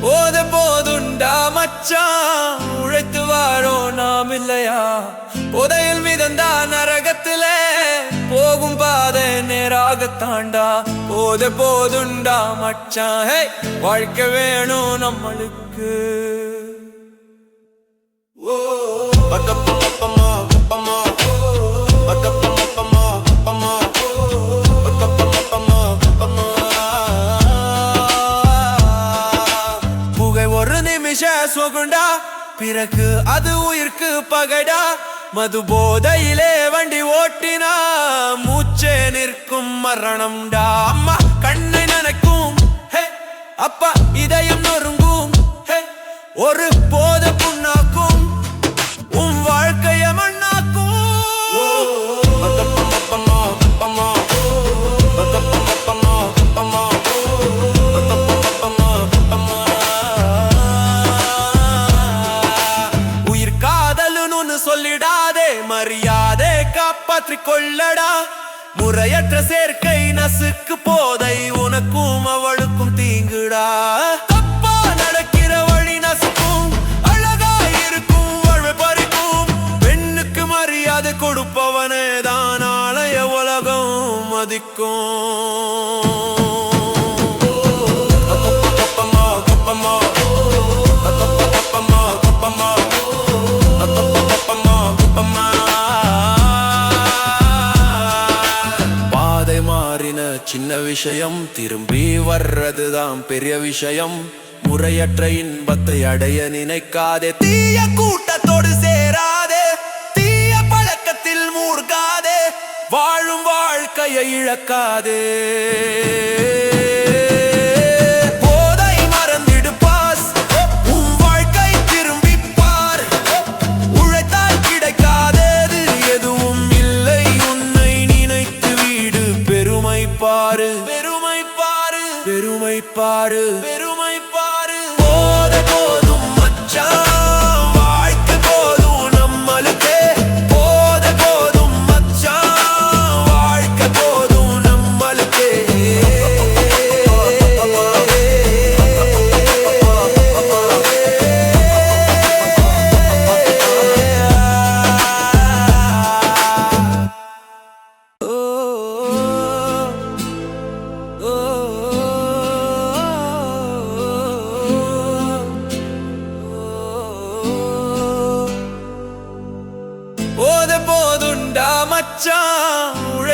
போத போதுண்டா மச்சான் உழைத்து வாழோ நாம் இல்லையா? புதையில் மிதந்தா நரகத்திலே போகும் பாதை நேராக தாண்டா போத போதுண்டா மச்சான் ஹே வாழ்க்கை வேணும் நம்மளுக்கு. நிமிஷ சுகுண்டா? பிறகு அது உயிர்க்கு பகடா? மது போதையிலே வண்டி ஓட்டினா மூச்சே நிற்கும் மரணம்டா. அம்மா கண்ணை நனைக்கும். அப்பா இதயம் நொறுங்கும். ஒரு போத காப்பாற்றி கொள்ளடா முறையற்ற சேர்க்கை நசுக்கு போதை உனக்கும் அவளுக்கும் தீங்குடா. தப்பா நடக்கிற வழி நசுக்கும் அழகா இருக்கும் வாழ்வை பறிக்கும். பெண்ணுக்கு மரியாதை கொடுப்பவனே தான் உலகம் மதிக்கும். சின்ன விஷயம் திரும்பி வர்றதுதான் பெரிய விஷயம். முறையற்ற இன்பத்தை அடைய நினைக்காதே தீய கூட்டத்தோடு சேராதே தீய பழக்கத்தில் மூழ்காதே வாழும் வாழ்க்கையை இழக்காதே. பாரு. பெருமை பாரு. பெருமை பாரு. பாரு போத போதுண்டா மச்சான்